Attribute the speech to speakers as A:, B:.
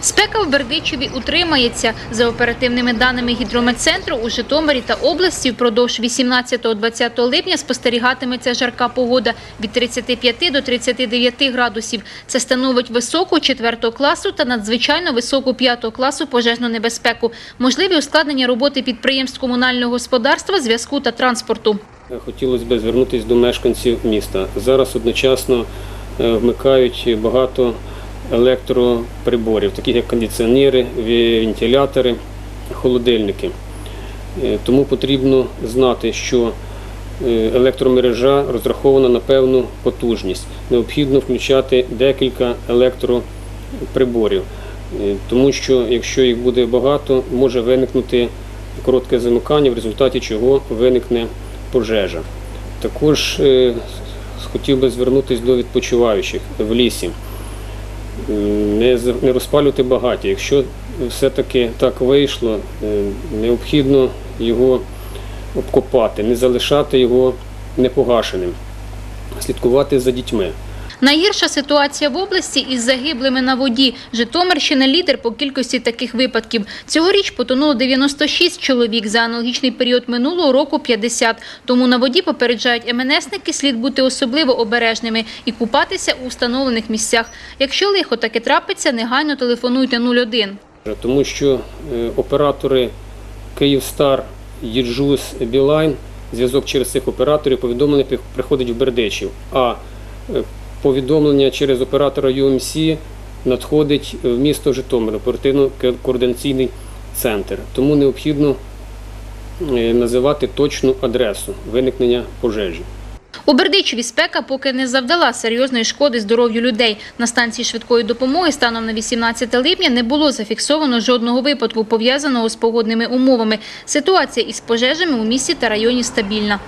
A: Спека в Бердичеві утримається. За оперативними даними гідрометцентру, у Житомирі та області впродовж 18-20 липня спостерігатиметься жарка погода від 35 до 39 градусів. Це становить високу 4 класу та надзвичайно високу 5 класу пожежну небезпеку. Можливі ускладнення роботи підприємств комунального господарства, зв'язку та транспорту.
B: Хотілося б звернутися до мешканців міста. Зараз одночасно е, вмикають багато електроприборів, таких як кондиціонери, вентилятори, холодильники. Е, Тому потрібно знати, що е, електромережа розрахована на певну потужність. Необхідно включати декілька електроприборів, Е, тому що якщо їх буде багато, може виникнути коротке замикання, в результаті чого виникне пожежа. Також хотів би звернутися до відпочиваючих в лісі. Не, не розпалювати багаті. Якщо все-таки так вийшло, е, необхідно його обкопати, не залишати його непогашеним, слідкувати за дітьми.
A: Найгірша ситуація в області із загиблими на воді. Житомирщина – лідер по кількості таких випадків. Цьогоріч потонуло 96 чоловік, за аналогічний період минулого року – 50. Тому на воді попереджають МНСники, слід бути особливо обережними і купатися у встановлених місцях. Якщо лихо таки трапиться, негайно телефонуйте 01.
B: Тому що е, оператори Київстар, Єджус, Білайн, зв'язок через цих операторів, повідомлення приходить в Бердичів. А е, повідомлення через оператора UMC надходить в місто Житомир, оперативно-координаційний центр. Тому необхідно е, називати точну адресу виникнення пожежі.
A: У Бердичеві спека поки не завдала серйозної шкоди здоров'ю людей. На станції швидкої допомоги станом на 18 липня не було зафіксовано жодного випадку, пов'язаного з погодними умовами. Ситуація із пожежами у місті та районі стабільна.